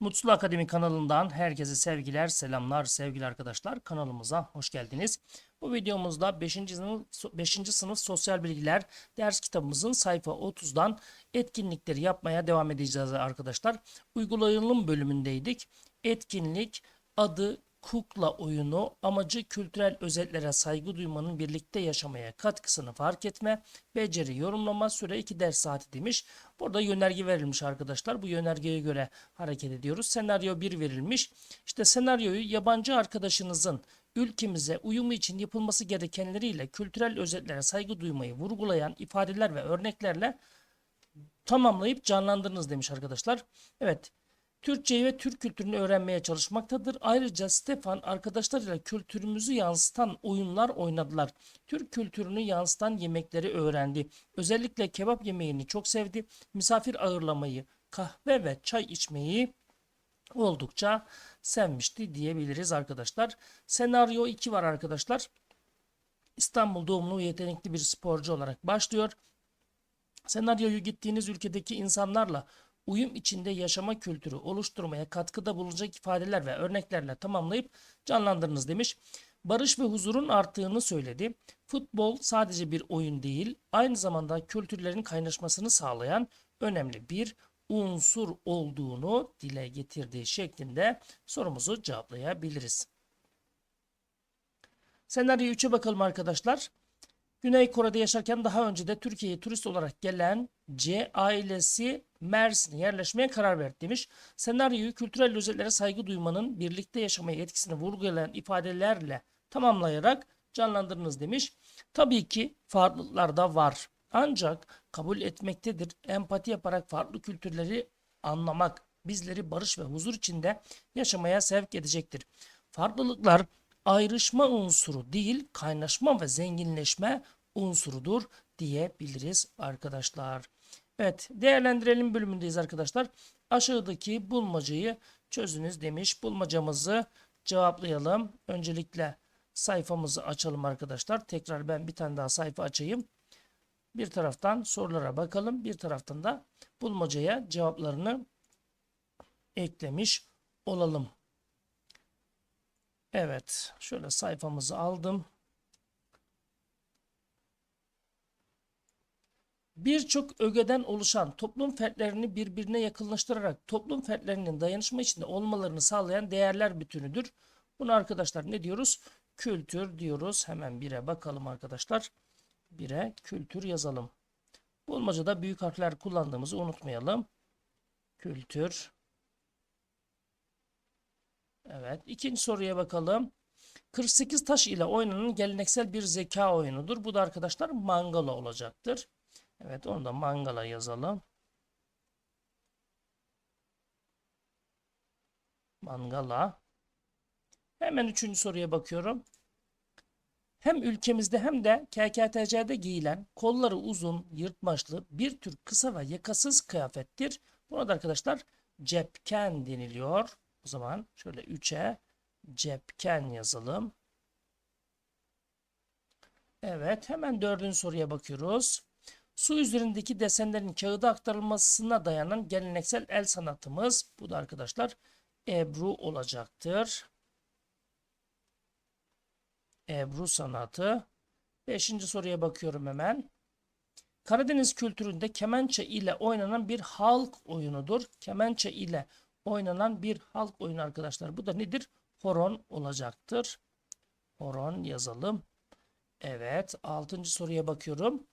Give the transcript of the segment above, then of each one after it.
Mutlu Akademi kanalından herkese sevgiler, selamlar sevgili arkadaşlar. Kanalımıza hoş geldiniz. Bu videomuzda 5. sınıf, 5. sınıf sosyal bilgiler ders kitabımızın sayfa 30'dan etkinlikleri yapmaya devam edeceğiz arkadaşlar. Uygulayalım bölümündeydik. Etkinlik adı kukla oyunu amacı kültürel özetlere saygı duymanın birlikte yaşamaya katkısını fark etme, beceri yorumlama süre 2 ders saati demiş. Burada yönerge verilmiş arkadaşlar. Bu yönergeye göre hareket ediyoruz. Senaryo 1 verilmiş. İşte senaryoyu yabancı arkadaşınızın ülkemize uyumu için yapılması gerekenleriyle kültürel özetlere saygı duymayı vurgulayan ifadeler ve örneklerle tamamlayıp canlandırınız demiş arkadaşlar. Evet. Türkçeyi ve Türk kültürünü öğrenmeye çalışmaktadır. Ayrıca Stefan arkadaşlarıyla kültürümüzü yansıtan oyunlar oynadılar. Türk kültürünü yansıtan yemekleri öğrendi. Özellikle kebap yemeğini çok sevdi. Misafir ağırlamayı, kahve ve çay içmeyi oldukça sevmişti diyebiliriz arkadaşlar. Senaryo 2 var arkadaşlar. İstanbul doğumlu yetenekli bir sporcu olarak başlıyor. Senaryoyu gittiğiniz ülkedeki insanlarla uyum içinde yaşama kültürü oluşturmaya katkıda bulunacak ifadeler ve örneklerle tamamlayıp canlandırınız demiş. Barış ve huzurun arttığını söyledi. Futbol sadece bir oyun değil, aynı zamanda kültürlerin kaynaşmasını sağlayan önemli bir unsur olduğunu dile getirdiği şeklinde sorumuzu cevaplayabiliriz. Senaryo 3'e bakalım arkadaşlar. Güney Kore'de yaşarken daha önce de Türkiye'ye turist olarak gelen C ailesi Mersin'e yerleşmeye karar verdi demiş. Senaryoyu kültürel özelliklere saygı duymanın birlikte yaşamaya etkisini vurgulayan ifadelerle tamamlayarak canlandırınız demiş. Tabii ki farklılıklar da var. Ancak kabul etmektedir. Empati yaparak farklı kültürleri anlamak bizleri barış ve huzur içinde yaşamaya sevk edecektir. Farklılıklar ayrışma unsuru değil, kaynaşma ve zenginleşme unsurudur diyebiliriz arkadaşlar. Evet, değerlendirelim bölümündeyiz arkadaşlar. Aşağıdaki bulmacayı çözünüz demiş. Bulmacamızı cevaplayalım. Öncelikle sayfamızı açalım arkadaşlar. Tekrar ben bir tane daha sayfa açayım. Bir taraftan sorulara bakalım. Bir taraftan da bulmacaya cevaplarını eklemiş olalım. Evet. Şöyle sayfamızı aldım. Birçok ögeden oluşan toplum fertlerini birbirine yakınlaştırarak toplum fertlerinin dayanışma içinde olmalarını sağlayan değerler bütünüdür. Bunu arkadaşlar ne diyoruz? Kültür diyoruz. Hemen bire bakalım arkadaşlar. Bire kültür yazalım. Bulmacada büyük harfler kullandığımızı unutmayalım. Kültür. Evet. ikinci soruya bakalım. 48 taş ile oynanan geleneksel bir zeka oyunudur. Bu da arkadaşlar mangala olacaktır. Evet onu da mangala yazalım. Mangala. Hemen üçüncü soruya bakıyorum. Hem ülkemizde hem de KKTC'de giyilen kolları uzun, yırtmaçlı bir tür kısa ve yakasız kıyafettir. Buna da arkadaşlar cepken deniliyor. O zaman şöyle 3'e cepken yazalım. Evet hemen dördüncü soruya bakıyoruz. Su üzerindeki desenlerin kağıda aktarılmasına dayanan geleneksel el sanatımız. Bu da arkadaşlar Ebru olacaktır. Ebru sanatı. Beşinci soruya bakıyorum hemen. Karadeniz kültüründe kemençe ile oynanan bir halk oyunudur. Kemençe ile oynanan bir halk oyunu arkadaşlar. Bu da nedir? Horon olacaktır. Horon yazalım. Evet. Altıncı soruya bakıyorum.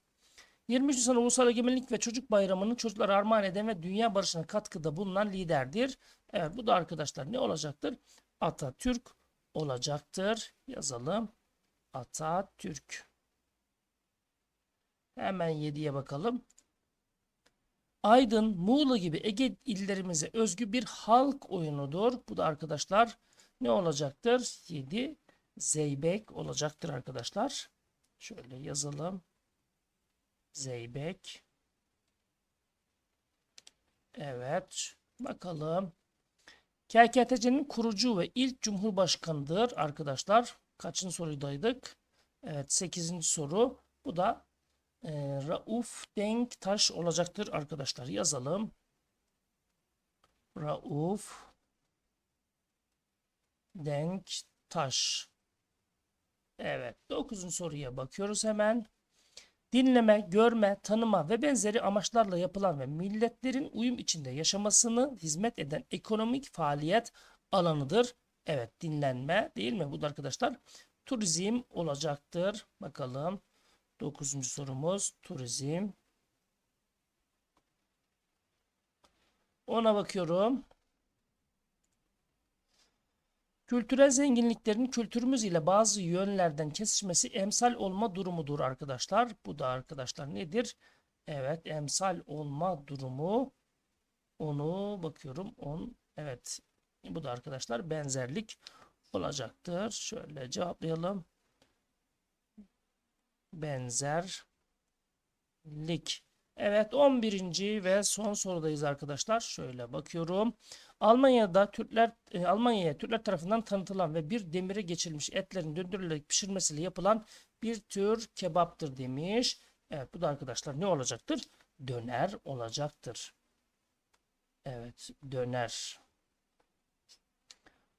23 Nisan Ulusal Egemenlik ve Çocuk Bayramı'nı çocuklara armağan eden ve dünya barışına katkıda bulunan liderdir. Evet bu da arkadaşlar ne olacaktır? Atatürk olacaktır. Yazalım. Atatürk. Hemen 7'ye bakalım. Aydın, Muğla gibi Ege illerimize özgü bir halk oyunudur. Bu da arkadaşlar ne olacaktır? 7 Zeybek olacaktır arkadaşlar. Şöyle yazalım. Zeybek. Evet. Bakalım. KKTC'nin kurucu ve ilk cumhurbaşkanıdır arkadaşlar. Kaçıncı sorudaydık? Evet 8. soru. Bu da e, Rauf Denktaş olacaktır arkadaşlar. Yazalım. Rauf Denktaş. Evet. Dokuzuncu soruya bakıyoruz hemen. Dinleme, görme, tanıma ve benzeri amaçlarla yapılan ve milletlerin uyum içinde yaşamasını hizmet eden ekonomik faaliyet alanıdır. Evet, dinlenme değil mi? Bu da arkadaşlar turizm olacaktır. Bakalım. Dokuzuncu sorumuz turizm. Ona bakıyorum. Kültürel zenginliklerin kültürümüz ile bazı yönlerden kesişmesi emsal olma durumudur arkadaşlar. Bu da arkadaşlar nedir? Evet, emsal olma durumu. Onu bakıyorum. On, evet. Bu da arkadaşlar benzerlik olacaktır. Şöyle cevaplayalım. Benzerlik. Evet 11. ve son sorudayız arkadaşlar. Şöyle bakıyorum. Almanya'da Türkler e, Almanya'ya Türkler tarafından tanıtılan ve bir demire geçirilmiş etlerin döndürülerek pişirmesiyle yapılan bir tür kebaptır demiş. Evet bu da arkadaşlar ne olacaktır? Döner olacaktır. Evet döner.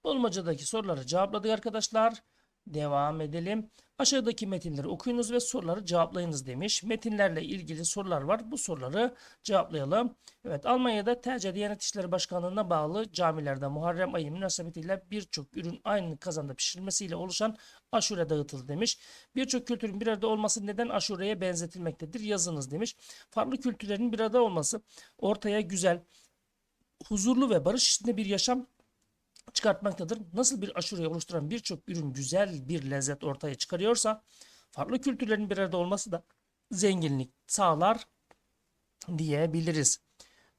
Bulmacadaki soruları cevapladık arkadaşlar. Devam edelim. Aşağıdaki metinleri okuyunuz ve soruları cevaplayınız demiş. Metinlerle ilgili sorular var. Bu soruları cevaplayalım. Evet Almanya'da TC Diyanet İşleri Başkanlığı'na bağlı camilerde Muharrem ayı münasebetiyle birçok ürün aynı kazanda pişirilmesiyle oluşan aşure dağıtıldı demiş. Birçok kültürün bir arada olması neden aşureye benzetilmektedir? Yazınız demiş. Farklı kültürlerin bir arada olması ortaya güzel, huzurlu ve barış içinde bir yaşam çıkartmaktadır. Nasıl bir aşureyi oluşturan birçok ürün güzel bir lezzet ortaya çıkarıyorsa farklı kültürlerin bir arada olması da zenginlik sağlar diyebiliriz.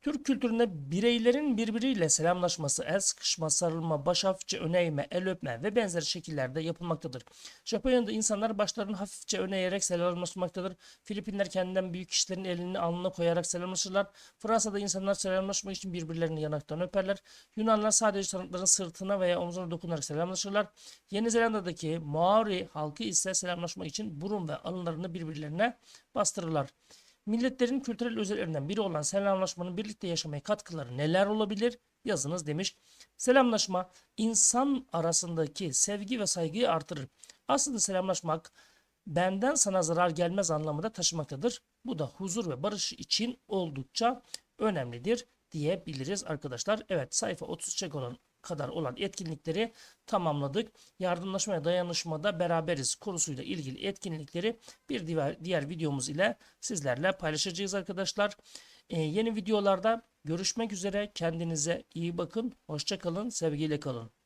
Türk kültüründe bireylerin birbiriyle selamlaşması, el sıkışma, sarılma, baş hafifçe öne eğme, el öpme ve benzeri şekillerde yapılmaktadır. Japonya'da insanlar başlarını hafifçe öne eğerek selamlaşmaktadır. Filipinler kendinden büyük kişilerin elini alnına koyarak selamlaşırlar. Fransa'da insanlar selamlaşmak için birbirlerini yanaktan öperler. Yunanlar sadece tanıkların sırtına veya omzuna dokunarak selamlaşırlar. Yeni Zelanda'daki Maori halkı ise selamlaşmak için burun ve alınlarını birbirlerine bastırırlar. Milletlerin kültürel özelliklerinden biri olan selamlaşmanın birlikte yaşamaya katkıları neler olabilir? Yazınız demiş. Selamlaşma insan arasındaki sevgi ve saygıyı artırır. Aslında selamlaşmak benden sana zarar gelmez anlamında taşımaktadır. Bu da huzur ve barış için oldukça önemlidir diyebiliriz arkadaşlar. Evet sayfa 33 olan kadar olan etkinlikleri tamamladık. Yardımlaşma ve dayanışmada beraberiz konusuyla ilgili etkinlikleri bir diğer, diğer videomuz ile sizlerle paylaşacağız arkadaşlar. Ee, yeni videolarda görüşmek üzere. Kendinize iyi bakın. Hoşçakalın. Sevgiyle kalın.